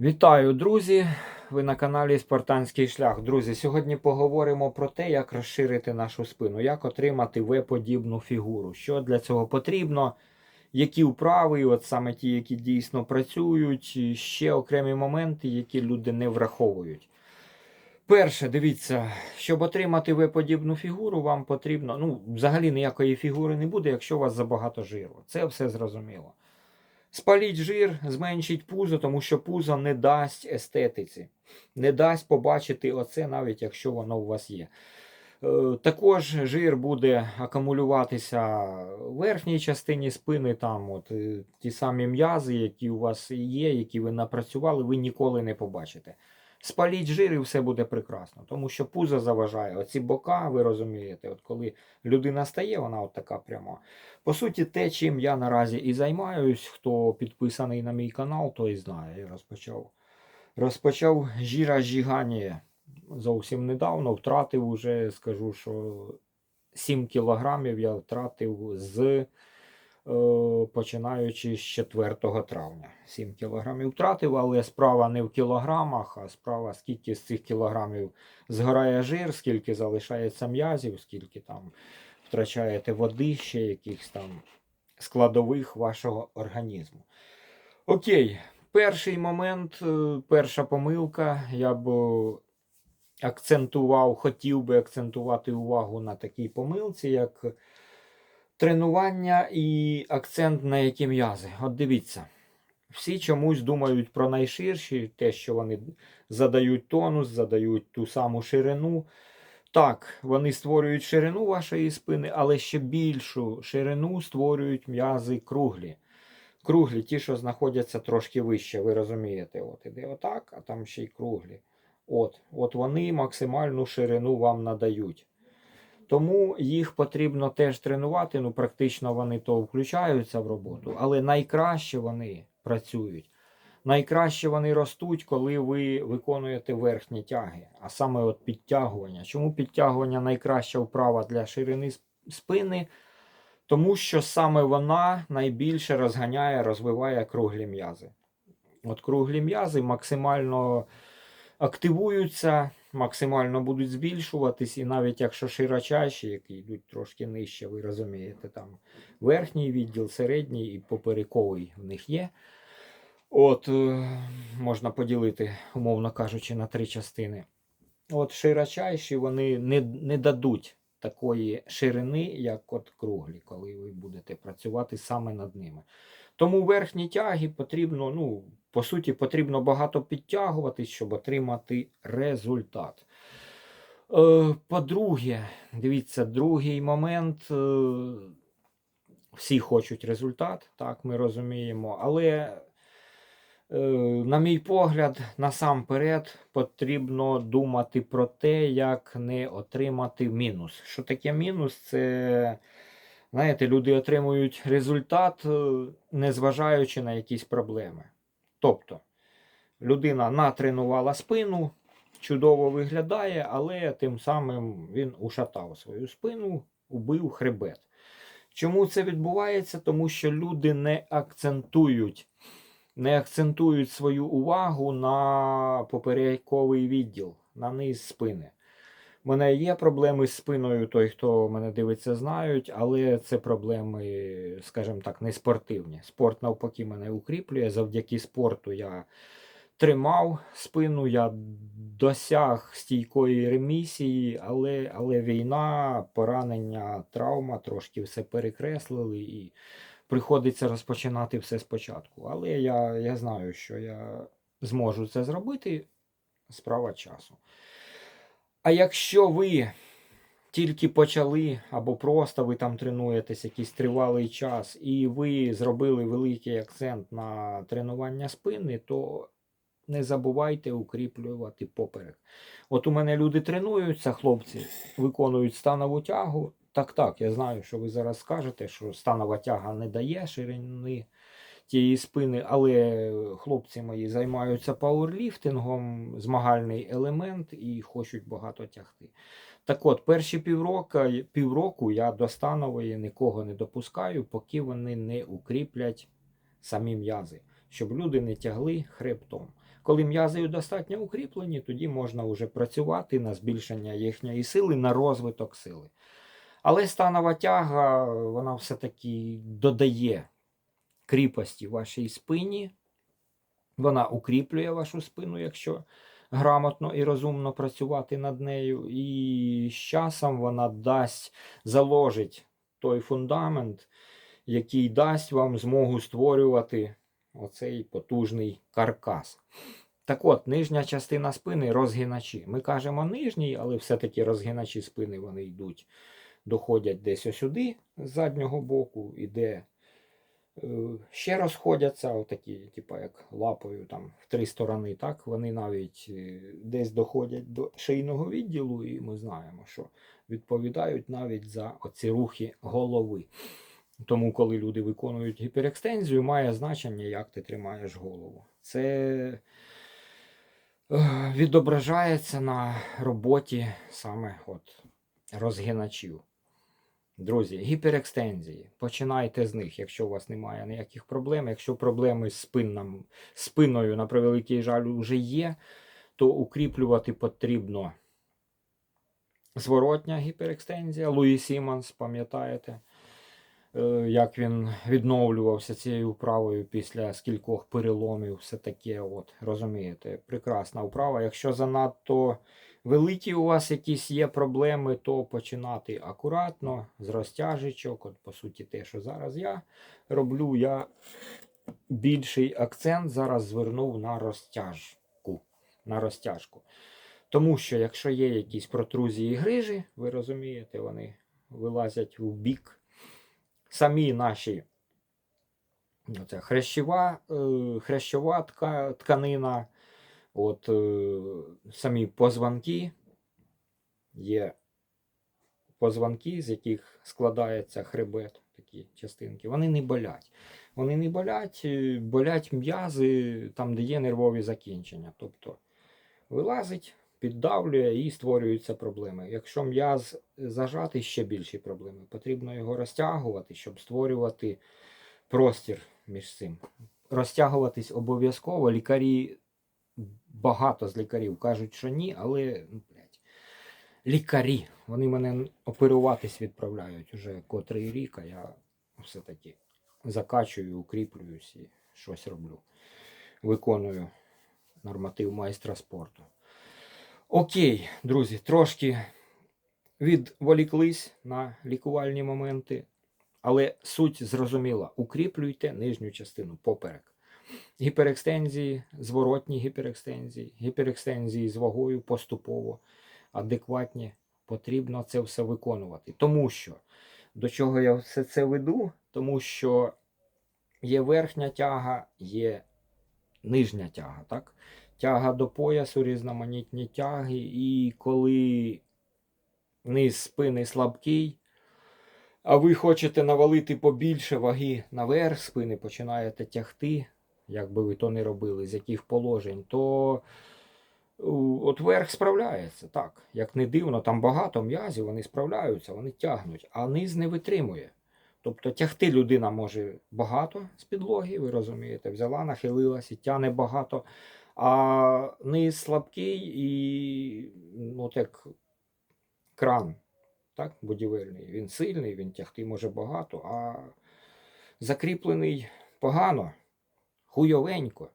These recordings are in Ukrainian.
Вітаю, друзі! Ви на каналі Спартанський шлях. Друзі, сьогодні поговоримо про те, як розширити нашу спину, як отримати В-подібну фігуру. Що для цього потрібно, які вправи, от саме ті, які дійсно працюють, ще окремі моменти, які люди не враховують. Перше, дивіться, щоб отримати В-подібну фігуру, вам потрібно. Ну, взагалі ніякої фігури не буде, якщо у вас забагато жиру. Це все зрозуміло. Спаліть жир, зменшіть пузо, тому що пузо не дасть естетиці, не дасть побачити оце, навіть якщо воно у вас є. Е, Також жир буде акумулюватися в верхній частині спини, там от е, ті самі м'язи, які у вас є, які ви напрацювали, ви ніколи не побачите. Спаліть жир і все буде прекрасно, тому що пузо заважає. Оці бока, ви розумієте, от коли людина стає, вона от така пряма. По суті, те, чим я наразі і займаюсь, хто підписаний на мій канал, той знає. Я розпочав. Розпочав жіра-жіганія зовсім недавно. Втратив уже, скажу, що 7 кілограмів я втратив з починаючи з 4 травня. 7 кілограмів втратив, але справа не в кілограмах, а справа скільки з цих кілограмів згорає жир, скільки залишається м'язів, скільки там втрачаєте води, ще якихось там складових вашого організму. Окей, перший момент, е, перша помилка. Я б е, акцентував, хотів би акцентувати увагу на такій помилці, як тренування і акцент на які м'язи. От дивіться. Всі чомусь думають про найширші, те, що вони задають тонус, задають ту саму ширину. Так, вони створюють ширину вашої спини, але ще більшу ширину створюють м'язи круглі. Круглі, ті, що знаходяться трошки вище, ви розумієте. От іде отак, а там ще й круглі. От, от вони максимальну ширину вам надають. Тому їх потрібно теж тренувати. Ну, практично вони то включаються в роботу, але найкраще вони працюють. Найкраще вони ростуть, коли ви виконуєте верхні тяги, а саме от підтягування. Чому підтягування найкраща вправа для ширини спини? Тому що саме вона найбільше розганяє, розвиває круглі м'язи. От круглі м'язи максимально активуються, максимально будуть збільшуватись, і навіть якщо широчайші, які йдуть трошки нижче, ви розумієте, там верхній відділ, середній і поперековий в них є. От, е, можна поділити, умовно кажучи, на три частини. От широчайші вони не, не дадуть такої ширини, як от круглі, коли ви будете працювати саме над ними. Тому верхні тяги потрібно, ну, по суті, потрібно багато підтягуватись, щоб отримати результат. Е, По-друге, дивіться, другий момент. е, Всі хочуть результат, так ми розуміємо, але Е, На мій погляд, насамперед потрібно думати про те, як не отримати мінус. Що таке мінус? Це, знаєте, люди отримують результат, незважаючи на якісь проблеми. Тобто, людина натренувала спину, чудово виглядає, але тим самим він ушатав свою спину, убив хребет. Чому це відбувається? Тому що люди не акцентують не акцентують свою увагу на поперековий відділ, на низ спини. У мене є проблеми з спиною, той, хто мене дивиться, знають, але це проблеми, скажімо так, не спортивні. Спорт навпаки мене укріплює. Завдяки спорту я тримав спину, я досяг стійкої ремісії, але, але війна, поранення, травма трошки все перекреслили і приходиться розпочинати все спочатку. Але я, я знаю, що я зможу це зробити. Справа часу. А якщо ви тільки почали, або просто ви там тренуєтесь якийсь тривалий час, і ви зробили великий акцент на тренування спини, то не забувайте укріплювати поперек. От у мене люди тренуються, хлопці, виконують станову тягу. Так, так, я знаю, що ви зараз скажете, що станова тяга не дає ширини тієї спини, але хлопці мої займаються пауерліфтингом, змагальний елемент і хочуть багато тягти. Так от, перші півроку, півроку я до станової нікого не допускаю, поки вони не укріплять самі м'язи. щоб люди не тягли хребтом. Коли м'язи достатньо укріплені, тоді можна вже працювати на збільшення їхньої сили, на розвиток сили. Але станова тяга, вона все-таки додає кріпості вашій спині. Вона укріплює вашу спину, якщо грамотно і розумно працювати над нею. І з часом вона дасть, заложить той фундамент, який дасть вам змогу створювати оцей потужний каркас. Так от, нижня частина спини розгиначі. Ми кажемо нижній, але все-таки розгиначі спини вони йдуть, доходять десь осюди з заднього боку, і де е, ще розходяться, отакі, типу як лапою там в три сторони. Так, вони навіть е, десь доходять до шийного відділу, і ми знаємо, що відповідають навіть за оці рухи голови. Тому, коли люди виконують гіперекстензію, має значення, як ти тримаєш голову. Це е, відображається на роботі саме от розгиначів. Друзі, гіперекстензії. Починайте з них, якщо у вас немає ніяких проблем. Якщо проблеми з спинном, спиною, на превеликий жаль, вже є, то укріплювати потрібно зворотня гіперекстензія. Луї Сімонс, пам'ятаєте? е, як він відновлювався цією вправою після скількох переломів, все таке, от, розумієте, прекрасна вправа. Якщо занадто великі у вас якісь є проблеми, то починати акуратно, з розтяжечок. От, по суті, те, що зараз я роблю, я більший акцент зараз звернув на розтяжку. На розтяжку. Тому що якщо є якісь протрузії грижі, ви розумієте, вони вилазять в бік самі наші оце, хрящова, хрящова тка- тканина, от, е, самі позвонки, є позвонки, з яких складається хребет, такі частинки, вони не болять. Вони не болять, е, болять м'язи там, де є нервові закінчення. Тобто вилазить, піддавлює і створюються проблеми. Якщо м'яз зажатий, ще більші проблеми. Потрібно його розтягувати, щоб створювати простір між цим. Розтягуватись обов'язково. Лікарі, багато з лікарів кажуть, що ні, але ну, блядь, лікарі, вони мене оперуватись відправляють уже котрий рік, а я все-таки закачую, укріплююсь і щось роблю. Виконую норматив майстра спорту. Окей, друзі, трошки відволіклись на лікувальні моменти, але суть зрозуміла: укріплюйте нижню частину поперек. Гіперекстензії, зворотні гіперекстензії, гіперекстензії з вагою поступово, адекватні. Потрібно це все виконувати. Тому що до чого я все це веду? Тому що є верхня тяга, є нижня тяга. так? тяга до поясу, різноманітні тяги, і коли низ спини слабкий, а ви хочете навалити побільше ваги наверх спини, починаєте тягти, як би ви то не робили, з яких положень, то от верх справляється. Так, як не дивно, там багато м'язів, вони справляються, вони тягнуть, а низ не витримує. Тобто тягти людина може багато з підлоги, ви розумієте, взяла, нахилилась і тягне багато. А низ слабкий і ну, от як кран, так, будівельний. Він сильний, він тягти може багато, а закріплений погано, хуйовенько.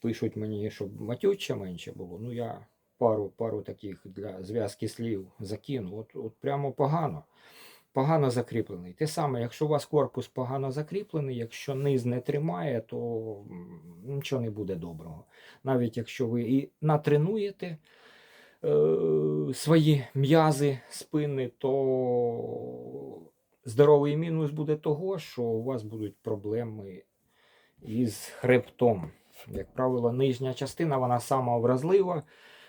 Пишуть мені, щоб матюча менше було. Ну, я пару, пару таких для зв'язки слів закину. От, от прямо погано. Погано закріплений. Те саме, якщо у вас корпус погано закріплений, якщо низ не тримає, то нічого не буде доброго. Навіть якщо ви і натренуєте е, свої м'язи спини, то здоровий мінус буде того, що у вас будуть проблеми із хребтом. Як правило, нижня частина вона сама вразлива.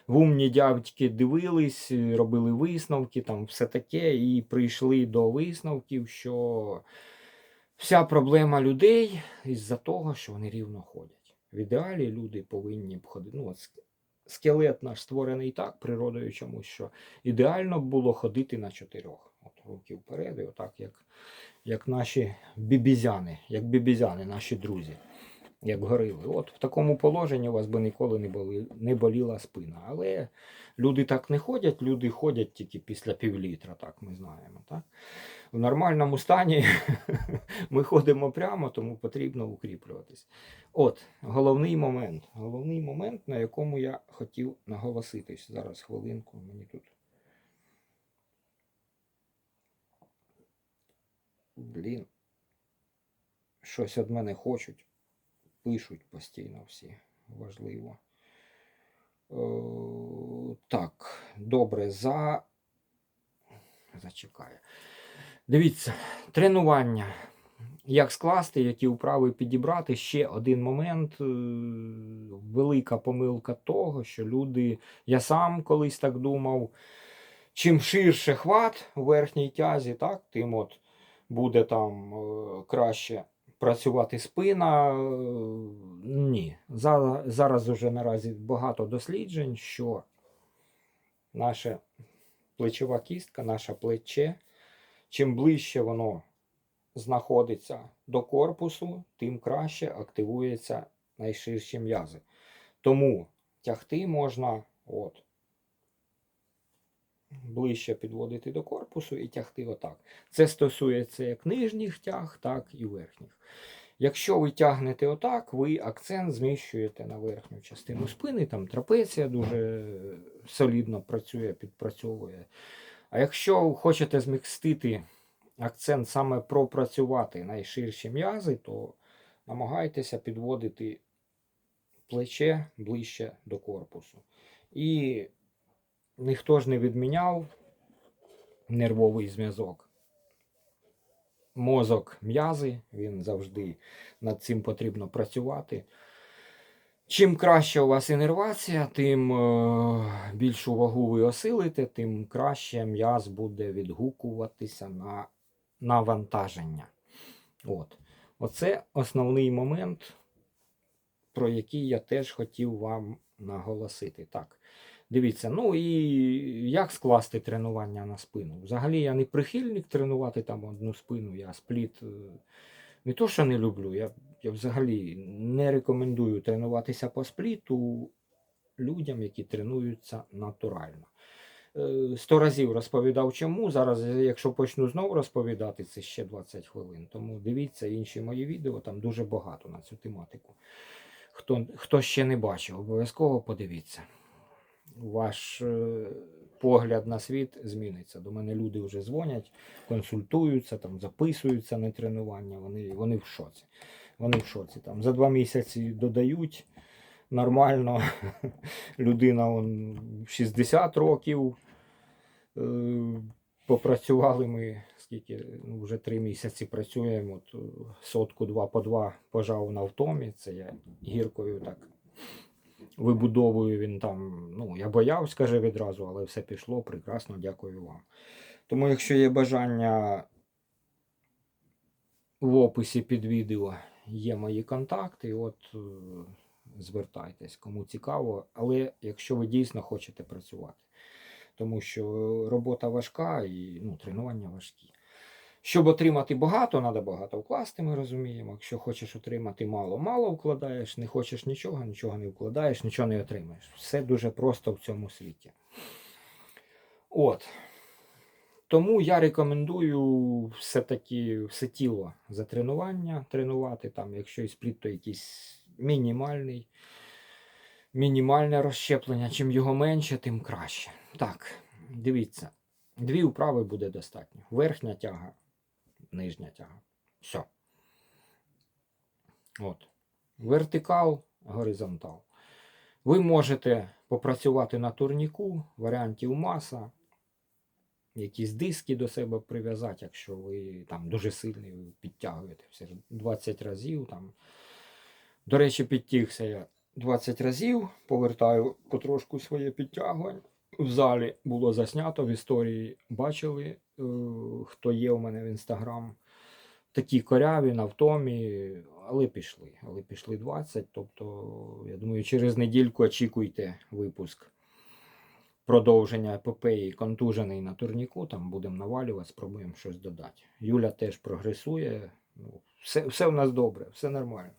В умні дядьки дивились, робили висновки, там все таке, і прийшли до висновків, що вся проблема людей із-за того, що вони рівно ходять. В ідеалі люди повинні б ходити. Ну, скелет наш створений так природою чомусь, що ідеально було ходити на чотирьох. От руки вперед, і отак, як, як наші бібізяни, як бібізяни, наші друзі. як горили. От в такому положенні у вас би ніколи не, боли, не боліла спина. Але люди так не ходять, люди ходять тільки після півлітра, так ми знаємо. Так? В нормальному стані ми ходимо прямо, тому потрібно укріплюватись. От, головний момент. Головний момент, на якому я хотів наголоситись. Зараз хвилинку, мені тут. Блін. Щось від мене хочуть. Пишуть постійно всі. Важливо. Е, так, добре, за. Зачекаю. Дивіться, тренування. Як скласти, які вправи підібрати. Ще один момент. е, Велика помилка того, що люди, я сам колись так думав, чим ширше хват у верхній тязі, так, тим от буде там е, краще працювати спина. Е, Ні. За- Зараз уже наразі багато досліджень, що наша плечова кістка, наше плече, чим ближче воно знаходиться до корпусу, тим краще активуються найширші м'язи. Тому тягти можна от, ближче підводити до корпусу і тягти отак. Це стосується як нижніх тяг, так і верхніх. Якщо ви тягнете отак, ви акцент зміщуєте на верхню частину спини, там трапеція дуже солідно працює, підпрацьовує. А якщо хочете змістити акцент саме пропрацювати найширші м'язи, то намагайтеся підводити плече ближче до корпусу. І ніхто ж не відміняв нервовий зв'язок. Мозок м'язи, він завжди над цим потрібно працювати. Чим краще у вас інервація, тим е, більшу вагу ви осилите, тим краще м'яз буде відгукуватися на навантаження. От. Оце основний момент, про який я теж хотів вам наголосити. Так, дивіться, ну і як скласти тренування на спину? Взагалі я не прихильник тренувати там одну спину, я спліт. е, Не то, що не люблю, я, я взагалі не рекомендую тренуватися по спліту людям, які тренуються натурально. Е, Сто разів розповідав чому. Зараз, якщо почну знову розповідати, це ще 20 хвилин. Тому дивіться інші мої відео, там дуже багато на цю тематику. Хто, хто ще не бачив, обов'язково подивіться. Ваш е, погляд на світ зміниться. До мене люди вже дзвонять, консультуються, там, записуються на тренування. Вони, вони в шоці. Вони в шоці. Там, за два місяці додають нормально. Людина он, 60 років. Е, Попрацювали ми скільки, ну, вже три місяці працюємо. От, сотку два по два пожав на втомі. Це я гіркою так вибудовую він там. Ну, я боявся, каже відразу, але все пішло. Прекрасно, дякую вам. Тому, якщо є бажання в описі під відео є мої контакти, от е, звертайтесь, кому цікаво. Але якщо ви дійсно хочете працювати, тому що робота важка і ну, тренування важкі. Щоб отримати багато, треба багато вкласти, ми розуміємо. Якщо хочеш отримати мало, мало вкладаєш, не хочеш нічого, нічого не вкладаєш, нічого не отримаєш. Все дуже просто в цьому світі. От. Тому я рекомендую все-таки все тіло за тренування тренувати. Там, якщо і спліт, то якийсь мінімальний, мінімальне розщеплення. Чим його менше, тим краще. Так, дивіться. Дві вправи буде достатньо. Верхня тяга, нижня тяга. Все. От. Вертикал, горизонтал. Ви можете попрацювати на турніку, варіантів маса, якісь диски до себе прив'язати, якщо ви там дуже сильний підтягуєте все 20 разів. Там. До речі, підтягся я 20 разів, повертаю потрошку своє підтягування. В залі було заснято в історії. Бачили, хто є у мене в інстаграм. Такі коряві на втомі, але пішли. Але пішли 20. Тобто, я думаю, через недільку очікуйте випуск продовження епопеї контужений на турніку. Там будемо навалювати, спробуємо щось додати. Юля теж прогресує. Ну, все, все в нас добре, все нормально.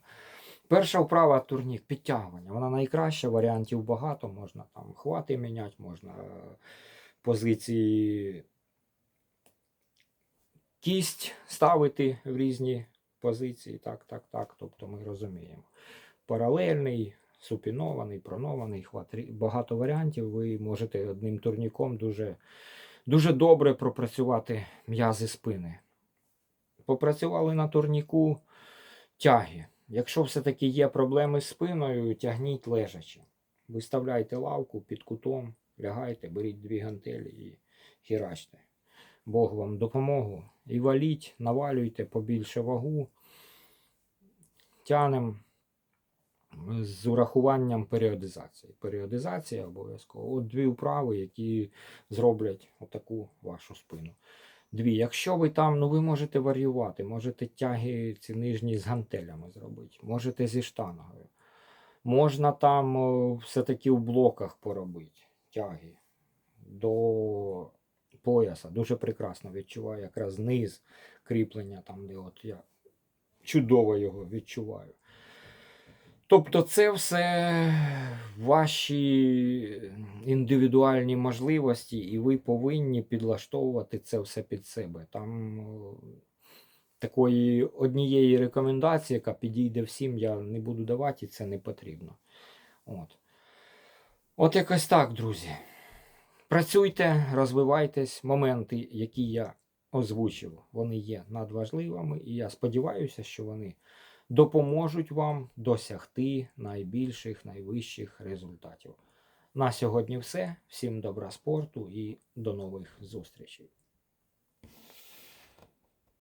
Перша вправа турнік підтягування. Вона найкраща, варіантів багато. Можна там хвати міняти, можна е, позиції кість ставити в різні позиції. Так, так, так. Тобто ми розуміємо. Паралельний, супінований, пронований. Багато варіантів. Ви можете одним турніком дуже, дуже добре пропрацювати м'язи спини. Попрацювали на турніку тяги. Якщо все-таки є проблеми з спиною, тягніть лежачи. Виставляйте лавку під кутом, лягайте, беріть дві гантелі і хірачте. Бог вам допомогу. І валіть, навалюйте побільше вагу. Тянем з урахуванням періодизації. Періодизація обов'язково. От дві вправи, які зроблять отаку вашу спину. Дві. Якщо ви там, ну ви можете варіювати, можете тяги ці нижні з гантелями зробити, можете зі штангою. Можна там все-таки в блоках поробити тяги до пояса. Дуже прекрасно відчуваю якраз низ кріплення, там, де от я чудово його відчуваю. Тобто це все ваші індивідуальні можливості, і ви повинні підлаштовувати це все під себе. Там такої однієї рекомендації, яка підійде всім, я не буду давати, і це не потрібно. От. От якось так, друзі. Працюйте, розвивайтесь. Моменти, які я озвучив, вони є надважливими, і я сподіваюся, що вони допоможуть вам досягти найбільших, найвищих результатів. На сьогодні все. Всім добра спорту і до нових зустрічей.